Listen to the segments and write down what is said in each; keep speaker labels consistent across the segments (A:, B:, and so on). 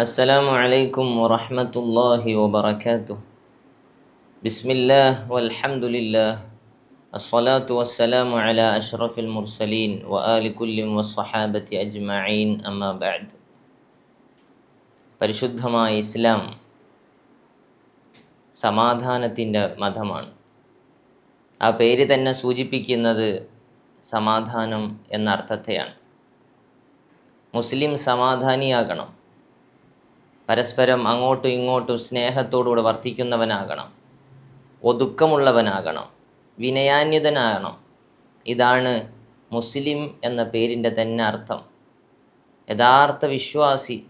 A: السلام عليكم ورحمة الله وبركاته بسم الله والحمد لله الصلاة والسلام على أشرف المرسلين وآل كل والصحابة أجمعين أما بعد പരിശുദ്ധമായ ഇസ്ലാം സമാധാനത്തിൻ്റെ മതമാണ് ആ പേര് തന്നെ സൂചിപ്പിക്കുന്നത് സമാധാനം എന്ന അർത്ഥത്തെയാണ് മുസ്ലിം സമാധാനിയാകണം പരസ്പരം അങ്ങോട്ടും ഇങ്ങോട്ടും സ്നേഹത്തോടുകൂടെ വർത്തിക്കുന്നവനാകണം. ഒതുക്കമുള്ളവനാകണം. വിനയാന്യതനാകണം ഇതാണ് മുസ്ലിം എന്ന പേരിന്റെ തന്നെ അർത്ഥം. യഥാർത്ഥ വിശ്വാസി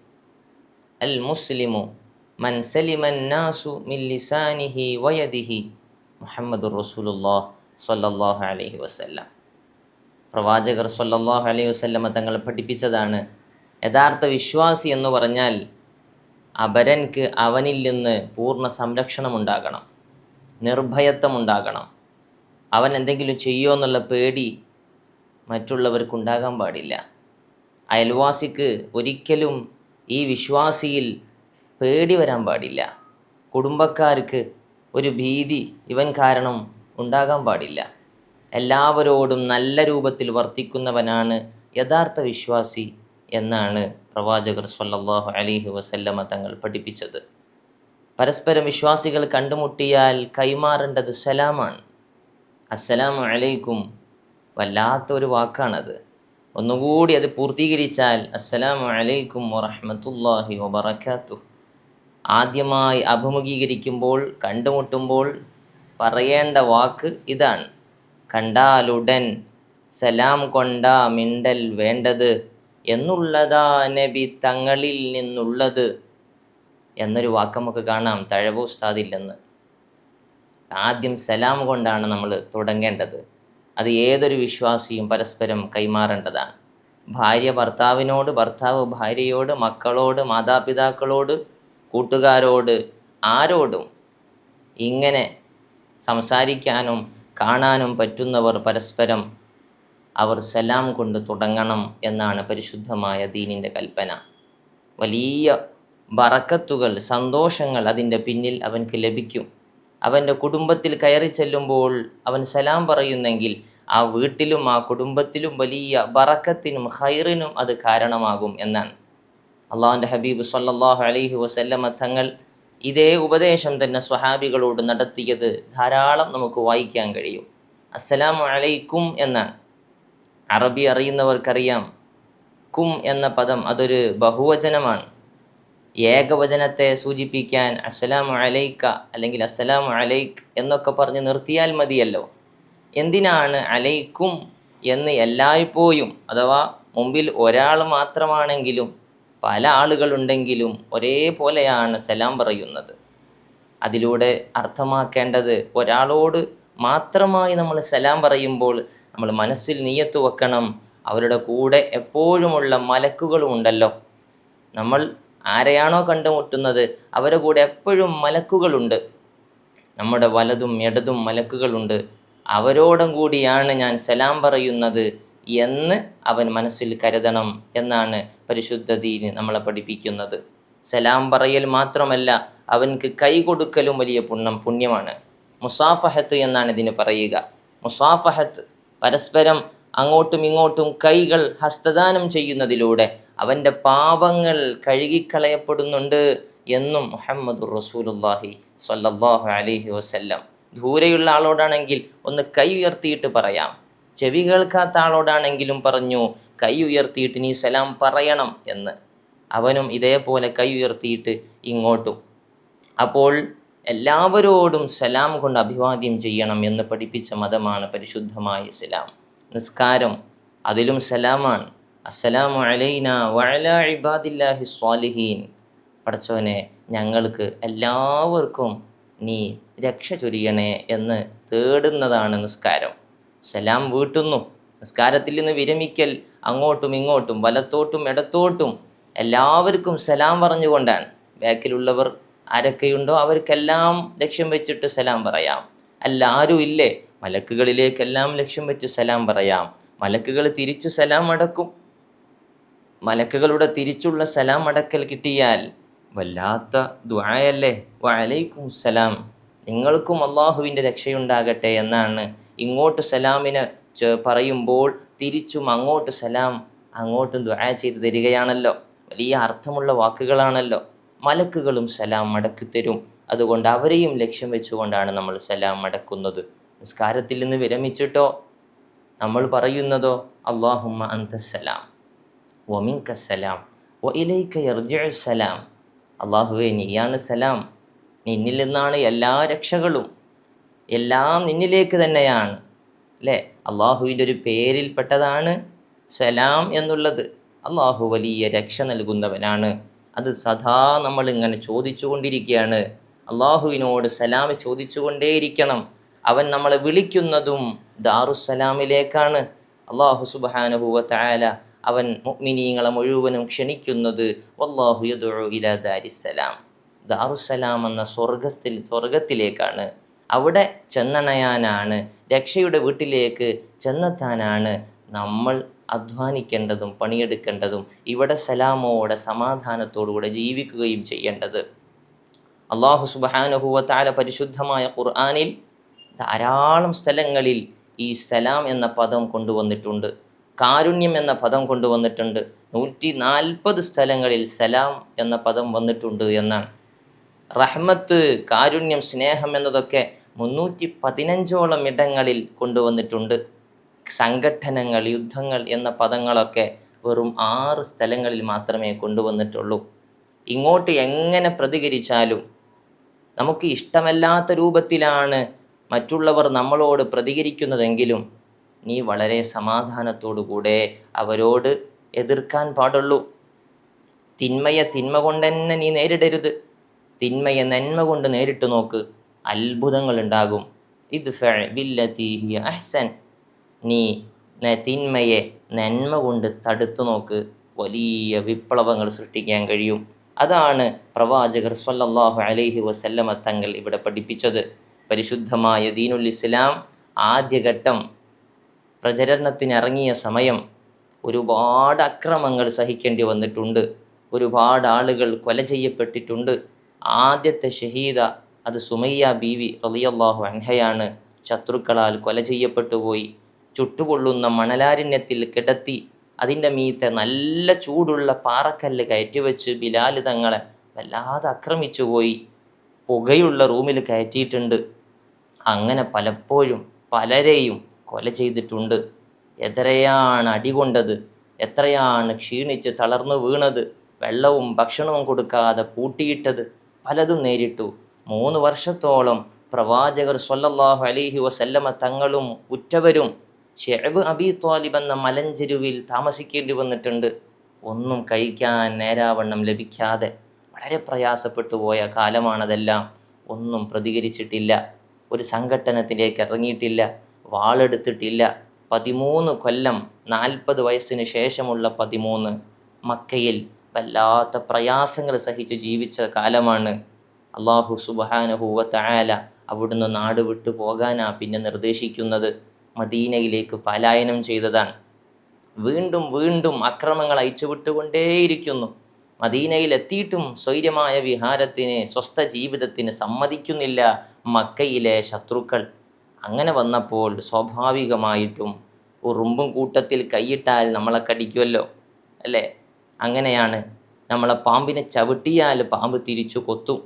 A: അൽ മുസ്ലിമു മൻ സലിമന്നാസു മിൻ ലിസാനിഹി വയദിഹി മുഹമ്മദ് റസൂലുല്ലാ സ്വല്ലല്ലാഹു അലഹി വസല്ലം. പ്രവാചകർ സ്വല്ലല്ലാഹു അലൈഹി വസല്ലമ തങ്ങളെ പഠിപ്പിച്ചതാണ് യഥാർത്ഥ വിശ്വാസി എന്ന് പറഞ്ഞാൽ അപരൻക്ക് അവനിൽ നിന്ന് പൂർണ സംരക്ഷണമുണ്ടാകണം നിർഭയത്വമുണ്ടാകണം. അവൻ എന്തെങ്കിലും ചെയ്യുമോ എന്നുള്ള പേടി മറ്റുള്ളവർക്കുണ്ടാകാൻ പാടില്ല. അയൽവാസിക്ക് ഒരിക്കലും ഈ വിശ്വാസിയിൽ പേടി വരാൻ പാടില്ല. കുടുംബക്കാർക്ക് ഒരു ഭീതി ഇവൻ കാരണം ഉണ്ടാകാൻ പാടില്ല. എല്ലാവരോടും നല്ല രൂപത്തിൽ വർത്തിക്കുന്നവനാണ് യഥാർത്ഥ വിശ്വാസി എന്നാണ് പ്രവാചകർ സ്വല്ലല്ലാഹു അലൈഹി വസല്ലമ തങ്ങൾ പഠിപ്പിച്ചത്. പരസ്പരം വിശ്വാസികൾ കണ്ടുമുട്ടിയാൽ കൈമാറേണ്ടത് സലാമാണ്. അസ്സലാമു അലൈക്കും വല്ലാത്തൊരു വാക്കാണത്. ഒന്നുകൂടി അത് പൂർത്തീകരിച്ചാൽ അസ്സലാമു അലൈക്കും വറഹമത്തല്ലാഹി വബറക്കാത്തു ആദ്യമായി അഭിമുഖീകരിക്കുമ്പോൾ കണ്ടുമുട്ടുമ്പോൾ പറയേണ്ട വാക്ക് ഇതാണ്. കണ്ടാലുടൻ സലാം കൊണ്ടാ മിണ്ടൽ വേണ്ടത് എന്നുള്ളതാ നബി തങ്ങളിൽ നിന്നുള്ളത്. എന്നൊരു വാക്ക് നമുക്ക് കാണാം തഴവൂസ്താദില്ലെന്ന് ആദ്യം സലാം കൊണ്ടാണ് നമ്മൾ തുടങ്ങേണ്ടത്. അത് ഏതൊരു വിശ്വാസിയും പരസ്പരം കൈമാറേണ്ടതാണ്. ഭാര്യ ഭർത്താവിനോട് ഭർത്താവ് ഭാര്യയോട് മക്കളോട് മാതാപിതാക്കളോട് കൂട്ടുകാരോട് ആരോടും ഇങ്ങനെ സംസാരിക്കാനും കാണാനും പറ്റുന്നവർ പരസ്പരം അവർ സലാം കൊണ്ട് തുടങ്ങണം എന്നാണ് പരിശുദ്ധമായ ദീനിന്റെ കൽപ്പന. വലിയ ബറക്കത്തുകൾ സന്തോഷങ്ങൾ അതിന്റെ പിന്നിൽ അവൻക്ക് ലഭിക്കും. അവന്റെ കുടുംബത്തിൽ കയറി ചെല്ലുമ്പോൾ അവൻ സലാം പറയുന്നെങ്കിൽ ആ വീട്ടിലും ആ കുടുംബത്തിലും വലിയ ബറക്കത്തിനും ഹൈറിനും അത് കാരണമാകും എന്നാണ്. അള്ളാഹുന്റെ ഹബീബ് സല്ലാഹു അലൈഹി വസല്ലമ തങ്ങൾ ഇതേ ഉപദേശം തന്നെ സ്വഹാബികളോട് നടത്തിയത് ധാരാളം നമുക്ക് വായിക്കാൻ കഴിയും. അസ്സലാമു അലൈക്കും എന്നാണ്. അറബി അറിയുന്നവർക്കറിയാം. കും എന്ന പദം അതൊരു ബഹുവചനമാണ്. ഏകവചനത്തെ സൂചിപ്പിക്കാൻ അസ്സലാമു അലൈക്ക അല്ലെങ്കിൽ അസ്സലാമു അലൈക്ക് എന്നൊക്കെ പറഞ്ഞ് നിർത്തിയാൽ മതിയല്ലോ. എന്തിനാണ് അലൈക്കും എന്ന് എല്ലായ്പ്പോഴും അഥവാ മുമ്പിൽ ഒരാൾ മാത്രമാണെങ്കിലും പല ആളുകളുണ്ടെങ്കിലും ഒരേപോലെയാണ് സലാം പറയുന്നത്. അതിലൂടെ അർത്ഥമാക്കേണ്ടത് ഒരാളോട് മാത്രമായി നമ്മൾ സലാം പറയുമ്പോൾ നമ്മൾ മനസ്സിൽ നീയത്ത് വെക്കണം. അവരുടെ കൂടെ എപ്പോഴുമുള്ള മലക്കുകളും ഉണ്ടല്ലോ. നമ്മൾ ആരെയാണോ കണ്ടുമുട്ടുന്നത് അവരുടെ കൂടെ എപ്പോഴും മലക്കുകളുണ്ട്. നമ്മുടെ വലതും ഇടതും മലക്കുകളുണ്ട്. അവരോടും കൂടിയാണ് ഞാൻ സലാം പറയുന്നത് എന്ന് അവൻ മനസ്സിൽ കരുതണം എന്നാണ് പരിശുദ്ധ ദീന് നമ്മളെ പഠിപ്പിക്കുന്നത്. സലാം പറയൽ മാത്രമല്ല അവൻക്ക് കൈ കൊടുക്കലും വലിയ പുണ്യം പുണ്യമാണ്. മുസാഫഹത്ത് എന്നാണ് ഇതിന് പറയുക. മുസാഫഹത്ത് പരസ്പരം അങ്ങോട്ടും ഇങ്ങോട്ടും കൈകൾ ഹസ്തദാനം ചെയ്യുന്നതിലൂടെ അവന്റെ പാപങ്ങൾ കഴുകിക്കളയപ്പെടുന്നുണ്ട് എന്നും മുഹമ്മദ് റസൂലുല്ലാഹി സല്ലാഹു അലഹി വസല്ലം. ദൂരെയുള്ള ആളോടാണെങ്കിൽ ഒന്ന് കൈ ഉയർത്തിയിട്ട് പറയാം. ചെവി കേൾക്കാത്ത ആളോടാണെങ്കിലും പറഞ്ഞു കൈ ഉയർത്തിയിട്ട് നീ സലാം പറയണം എന്ന്. അവനും ഇതേപോലെ കൈ ഉയർത്തിയിട്ട് ഇങ്ങോട്ടും. അപ്പോൾ എല്ലാവരോടും സലാം കൊണ്ട് അഭിവാദ്യം ചെയ്യണം എന്ന് പഠിപ്പിച്ച മതമാണ് പരിശുദ്ധമായ ഇസ്ലാം. നിസ്കാരം അതിലും സലാമാണ്. അസ്സലാമു അലൈന വഅല ഇബാദില്ലാഹി സ്വാലിഹീൻ. പടച്ചവനെ ഞങ്ങൾക്ക് എല്ലാവർക്കും നീ രക്ഷ ചൊരിയണേ എന്ന് തേടുന്നതാണ് നിസ്കാരം. സലാം വീട്ടുന്നു. നിസ്കാരത്തിൽ നിന്ന് വിരമിക്കൽ അങ്ങോട്ടും ഇങ്ങോട്ടും വലത്തോട്ടും ഇടത്തോട്ടും എല്ലാവർക്കും സലാം പറഞ്ഞുകൊണ്ടാണ്. ബാക്കിലുള്ളവർ ആരൊക്കെയുണ്ടോ അവർക്കെല്ലാം ലക്ഷ്യം വെച്ചിട്ട് സലാം പറയാം. അല്ല ആരും ഇല്ലേ മലക്കുകളിലേക്കെല്ലാം ലക്ഷ്യം വെച്ച് സലാം പറയാം. മലക്കുകൾ തിരിച്ചു സലാം അടക്കും. മലക്കുകളുടെ തിരിച്ചുള്ള സലാം അടക്കൽ കിട്ടിയാൽ വല്ലാത്ത ദുആയല്ലേ? വഅലൈക്കും സലാം. നിങ്ങൾക്കും അള്ളാഹുവിന്റെ രക്ഷയുണ്ടാകട്ടെ എന്നാണ് ഇങ്ങോട്ട് സലാമിന് പറയുമ്പോൾ തിരിച്ചും അങ്ങോട്ട് സലാം അങ്ങോട്ടും ദുആ ചെയ്ത് തരികയാണല്ലോ. വലിയ അർത്ഥമുള്ള വാക്കുകളാണല്ലോ. മലക്കുകളും സലാം മടക്കി തരും. അതുകൊണ്ട് അവരെയും ലക്ഷ്യം വെച്ചുകൊണ്ടാണ് നമ്മൾ സലാം മടക്കുന്നത്. നിസ്കാരത്തിൽ നിന്ന് വിരമിച്ചിട്ടോ? നമ്മൾ പറയുന്നതോ? അള്ളാഹുമ്മ വമിൻക സലാം. വ ഇലൈക യർജിഉ സലാം. അള്ളാഹുവെ നീയാണ് സലാം. നിന്നിൽ നിന്നാണ് എല്ലാ രക്ഷകളും. എല്ലാം നിന്നിലേക്ക് തന്നെയാണ്. അല്ലേ? അള്ളാഹുവിന്റെ ഒരു പേരിൽപ്പെട്ടതാണ് സലാം എന്നുള്ളത്. അള്ളാഹു വലിയ രക്ഷ നൽകുന്നവനാണ്. അത് സദാ നമ്മൾ ഇങ്ങനെ ചോദിച്ചു കൊണ്ടിരിക്കുകയാണ് അള്ളാഹുവിനോട് സലാം ചോദിച്ചുകൊണ്ടേയിരിക്കണം. അവൻ നമ്മളെ വിളിക്കുന്നതും ദാറുസലാമിലേക്കാണ് അള്ളാഹു സുബാനുഹുവ അവൻ മുഗ്മിനീങ്ങളെ മുഴുവനും ക്ഷണിക്കുന്നത്. വല്ലാഹു യദുഉ ദാറുസലാം എന്ന സ്വർഗത്തിൽ സ്വർഗത്തിലേക്കാണ് അവിടെ ചെന്നണയാനാണ്. രക്ഷയുടെ വീട്ടിലേക്ക് ചെന്നെത്താനാണ് നമ്മൾ അധ്വാനിക്കേണ്ടതും പണിയെടുക്കേണ്ടതും ഇവിടെ സലാമോടെ സമാധാനത്തോടുകൂടെ ജീവിക്കുകയും ചെയ്യേണ്ടത്. അള്ളാഹു സുബാനുഹുവ താല പരിശുദ്ധമായ ഖുർആാനിൽ ധാരാളം സ്ഥലങ്ങളിൽ ഈ സലാം എന്ന പദം കൊണ്ടുവന്നിട്ടുണ്ട്. കാരുണ്യം എന്ന പദം കൊണ്ടുവന്നിട്ടുണ്ട്. നൂറ്റി നാൽപ്പത് സ്ഥലങ്ങളിൽ സലാം എന്ന പദം വന്നിട്ടുണ്ട് എന്നാണ്. റഹ്മത്ത് കാരുണ്യം സ്നേഹം എന്നതൊക്കെ മുന്നൂറ്റി പതിനഞ്ചോളം ഇടങ്ങളിൽ കൊണ്ടുവന്നിട്ടുണ്ട്. സംഘട്ടനങ്ങൾ യുദ്ധങ്ങൾ എന്ന പദങ്ങളൊക്കെ വെറും ആറ് സ്ഥലങ്ങളിൽ മാത്രമേ കൊണ്ടുവന്നിട്ടുള്ളൂ. ഇങ്ങോട്ട് എങ്ങനെ പ്രതികരിച്ചാലും നമുക്ക് ഇഷ്ടമല്ലാത്ത രൂപത്തിലാണ് മറ്റുള്ളവർ നമ്മളോട് പ്രതികരിക്കുന്നതെങ്കിലും നീ വളരെ സമാധാനത്തോടുകൂടെ അവരോട് എതിർക്കാൻ പാടുള്ളൂ. തിന്മയെ തിന്മ കൊണ്ട് തന്നെ നീ നേരിടരുത്. തിന്മയെ നന്മ കൊണ്ട് നേരിട്ട് നോക്ക്. അത്ഭുതങ്ങൾ ഉണ്ടാകും. ഇത് അഹ്സൻ. നീ തിന്മയെ നന്മ കൊണ്ട് തടുത്തു നോക്ക്. വലിയ വിപ്ലവങ്ങൾ സൃഷ്ടിക്കാൻ കഴിയും. അതാണ് പ്രവാചകർ സല്ലാഹു അലൈഹി വസല്ലമ തങ്ങൾ ഇവിടെ പഠിപ്പിച്ചത്. പരിശുദ്ധമായ ദീനുൽ ഇസ്ലാം ആദ്യഘട്ടം പ്രചരണത്തിനിറങ്ങിയ സമയം ഒരുപാട് അക്രമങ്ങൾ സഹിക്കേണ്ടി വന്നിട്ടുണ്ട്. ഒരുപാട് ആളുകൾ കൊല ചെയ്യപ്പെട്ടിട്ടുണ്ട്. ആദ്യത്തെ ഷഹീദ അത് സുമയ്യ ബീവി റളിയല്ലാഹു അൻഹയാണ്. ശത്രുക്കളാൽ കൊല ചെയ്യപ്പെട്ടു പോയി. ചുട്ടുപൊള്ളുന്ന മണലാരണ്യത്തിൽ കിടത്തി അതിന്റെ മീത്തെ നല്ല ചൂടുള്ള പാറക്കല്ല് കയറ്റിവെച്ച് ബിലാൽ തങ്ങളെ വല്ലാതെ ആക്രമിച്ചു പോയി. പുകയുള്ള റൂമിൽ കയറ്റിയിട്ടുണ്ട്. അങ്ങനെ പലപ്പോഴും പലരെയും കൊല ചെയ്തിട്ടുണ്ട്. എത്രയാണ് അടികൊണ്ടത് എത്രയാണ് ക്ഷീണിച്ച് തളർന്നു വീണത്? വെള്ളവും ഭക്ഷണവും കൊടുക്കാതെ പൂട്ടിയിട്ടത് പലതും നേരിട്ടു. മൂന്ന് വർഷത്തോളം പ്രവാചകർ സൊല്ലാഹു അലിഹി വസല്ലമ തങ്ങളും ഉറ്റവരും ഷെഅബ് അബി ത്വാലിബ് എന്ന മലഞ്ചെരുവിൽ താമസിക്കേണ്ടി വന്നിട്ടുണ്ട്. ഒന്നും കഴിക്കാൻ നേരാവണ്ണം ലഭിക്കാതെ വളരെ പ്രയാസപ്പെട്ടു പോയ കാലമാണതെല്ലാം. ഒന്നും പ്രതികരിച്ചിട്ടില്ല. ഒരു സംഘട്ടനത്തിലേക്ക് ഇറങ്ങിയിട്ടില്ല. വാളെടുത്തിട്ടില്ല. പതിമൂന്ന് കൊല്ലം നാൽപ്പത് വയസ്സിന് ശേഷമുള്ള പതിമൂന്ന്. മക്കയിൽ വല്ലാത്ത പ്രയാസങ്ങൾ സഹിച്ച് ജീവിച്ച കാലമാണ്. അള്ളാഹു സുബാനഹുവ തആല അവിടുന്ന് നാട് വിട്ടു പോകാനാ പിന്നെ നിർദ്ദേശിക്കുന്നത്. മദീനയിലേക്ക് പലായനം ചെയ്തതാണ്. വീണ്ടും വീണ്ടും അക്രമങ്ങൾ അയച്ചുവിട്ടുകൊണ്ടേയിരിക്കുന്നു മദീനയിൽ എത്തിയിട്ടും സ്വൈര്യമായ വിഹാരത്തിന് സ്വസ്ഥ ജീവിതത്തിന് സമ്മതിക്കുന്നില്ല മക്കയിലെ ശത്രുക്കൾ. അങ്ങനെ വന്നപ്പോൾ സ്വാഭാവികമായിട്ടും ഉറുമ്പും കൂട്ടത്തിൽ കൈയിട്ടാൽ നമ്മളെ കടിക്കുമല്ലോ അല്ലേ? അങ്ങനെയാണ് നമ്മളെ പാമ്പിനെ ചവിട്ടിയാൽ പാമ്പ് തിരിച്ചു കൊത്തും.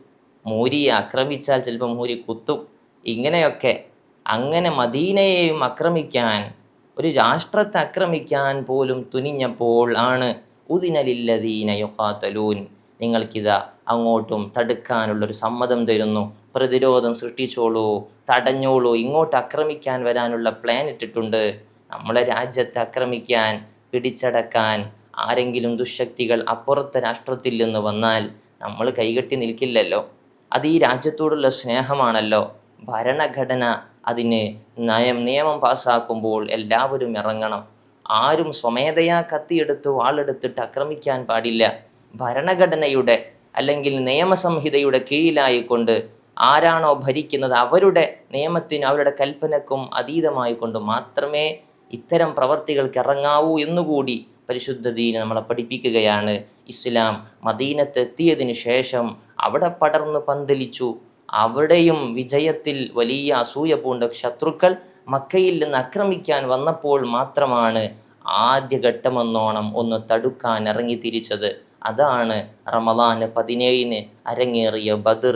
A: മൂരിയെ ആക്രമിച്ചാൽ ചിലപ്പോൾ മൂരി കുത്തും. ഇങ്ങനെയൊക്കെ അങ്ങനെ മദീനയെയും ആക്രമിക്കാൻ ഒരു രാഷ്ട്രത്തെ ആക്രമിക്കാൻ പോലും തുനിഞ്ഞപ്പോൾ ആണ് ഉദിനലില്ലദീന യുഖാത്തലൂൻ നിങ്ങൾക്കിതാ അങ്ങോട്ടും തടുക്കാനുള്ളൊരു സമ്മതം തരുന്നു. പ്രതിരോധം സൃഷ്ടിച്ചോളൂ തടഞ്ഞോളൂ ഇങ്ങോട്ട് ആക്രമിക്കാൻ വരാനുള്ള പ്ലാൻ ഇട്ടിട്ടുണ്ട്. നമ്മളെ രാജ്യത്തെ ആക്രമിക്കാൻ പിടിച്ചടക്കാൻ ആരെങ്കിലും ദുശക്തികൾ അപ്പുറത്തെ രാഷ്ട്രത്തിൽ നിന്ന് വന്നാൽ നമ്മൾ കൈകെട്ടി നിൽക്കില്ലല്ലോ. അത് ഈ രാജ്യത്തോടുള്ള സ്നേഹമാണല്ലോ. ഭരണഘടന അതിന് നയം നിയമം പാസ്സാക്കുമ്പോൾ എല്ലാവരും ഇറങ്ങണം. ആരും സ്വമേധയാ കത്തിയെടുത്ത് വാളെടുത്തിട്ട് ആക്രമിക്കാൻ പാടില്ല. ഭരണഘടനയുടെ അല്ലെങ്കിൽ നിയമസംഹിതയുടെ കീഴിലായിക്കൊണ്ട് ആരാണോ ഭരിക്കുന്നത് അവരുടെ നിയമത്തിനും അവരുടെ കൽപ്പനക്കും അതീതമായി കൊണ്ട് മാത്രമേ ഇത്തരം പ്രവർത്തികൾക്ക് ഇറങ്ങാവൂ എന്നുകൂടി പരിശുദ്ധ ദീന് നമ്മളെ പഠിപ്പിക്കുകയാണ്. ഇസ്ലാം മദീനത്തെത്തിയതിനു ശേഷം അവിടെ പടർന്നു പന്തലിച്ചു. അവിടെയും വിജയത്തിൽ വലിയ അസൂയ പൂണ്ട ശത്രുക്കൾ മക്കയിൽ നിന്ന് ആക്രമിക്കാൻ വന്നപ്പോൾ മാത്രമാണ് ആദ്യഘട്ടമെന്നോണം ഒന്ന് തടുക്കാൻ ഇറങ്ങി തിരിച്ചത്. അതാണ് റമദാന് പതിനേഴിന് അരങ്ങേറിയ ബദർ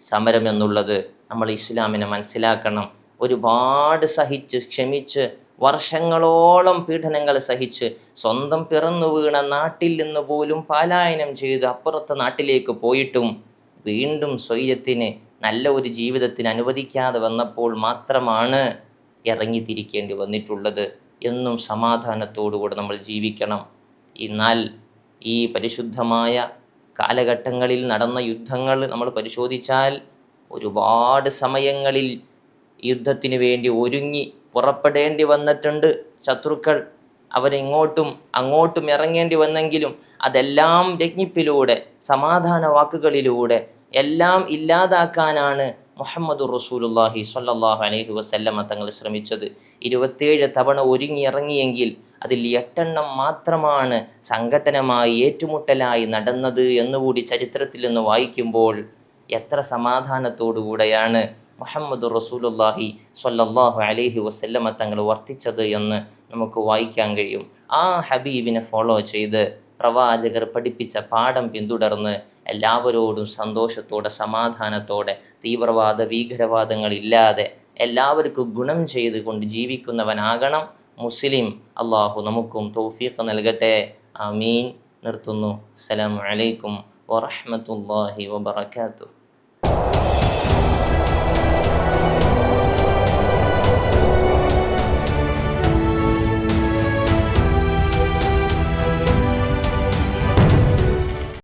A: സമരം എന്നുള്ളത്. നമ്മൾ ഇസ്ലാമിനെ മനസ്സിലാക്കണം. ഒരുപാട് സഹിച്ച് ക്ഷമിച്ച് വർഷങ്ങളോളം പീഡനങ്ങൾ സഹിച്ച് സ്വന്തം പിറന്നു വീണ നാട്ടിൽ നിന്ന് പോലും പലായനം ചെയ്ത് അപ്പുറത്തെ നാട്ടിലേക്ക് പോയിട്ടും വീണ്ടും സ്വൈര്യത്തിന് നല്ല ഒരു ജീവിതത്തിന് അനുവദിക്കാതെ വന്നപ്പോൾ മാത്രമാണ് ഇറങ്ങിത്തിരിക്കേണ്ടി വന്നിട്ടുള്ളത് എന്നും സമാധാനത്തോടുകൂടെ നമ്മൾ ജീവിക്കണം. എന്നാൽ ഈ പരിശുദ്ധമായ കാലഘട്ടങ്ങളിൽ നടന്ന യുദ്ധങ്ങൾ നമ്മൾ പരിശോധിച്ചാൽ ഒരുപാട് സമയങ്ങളിൽ യുദ്ധത്തിന് വേണ്ടി ഒരുങ്ങി പുറപ്പെടേണ്ടി വന്നിട്ടുണ്ട് ശത്രുക്കൾ. അവരിങ്ങോട്ടും അങ്ങോട്ടും ഇറങ്ങേണ്ടി വന്നെങ്കിലും അതെല്ലാം രജ്ഞിപ്പിലൂടെ സമാധാന വാക്കുകളിലൂടെ എല്ലാം ഇല്ലാതാക്കാനാണ് മുഹമ്മദ് റസൂലുല്ലാഹി സല്ലാഹു അലൈഹി വസല്ലമ തങ്ങൾ ശ്രമിച്ചത്. ഇരുപത്തേഴ് തവണ ഒരുങ്ങിയിറങ്ങിയെങ്കിൽ അതിൽ എട്ടെണ്ണം മാത്രമാണ് സംഘടനമായി ഏറ്റുമുട്ടലായി നടന്നത് എന്നുകൂടി ചരിത്രത്തിൽ നിന്ന് വായിക്കുമ്പോൾ എത്ര സമാധാനത്തോടുകൂടെയാണ് മുഹമ്മദ് റസൂലുല്ലാഹി സ്വല്ലല്ലാഹു അലൈഹി വസല്ലമ തങ്ങൾ വർത്തിച്ചത് എന്ന് നമുക്ക് വായിക്കാൻ കഴിയും. ആ ഹബീബിനെ ഫോളോ ചെയ്ത് പ്രവാചകർ പഠിപ്പിച്ച പാഠം പിന്തുടർന്ന് എല്ലാവരോടും സന്തോഷത്തോടെ സമാധാനത്തോടെ തീവ്രവാദ ഭീകരവാദങ്ങളില്ലാതെ എല്ലാവർക്കും ഗുണം ചെയ്തുകൊണ്ട് ജീവിക്കുന്നവനാകണം മുസ്ലിം. അള്ളാഹു നമുക്കും തൗഫീഖ് നൽകട്ടെ. ആമീൻ. നിർത്തുന്നു. അസ്സലാമു അലൈക്കും വറഹ്മത്തുള്ളാഹി വബറകാതുഹു.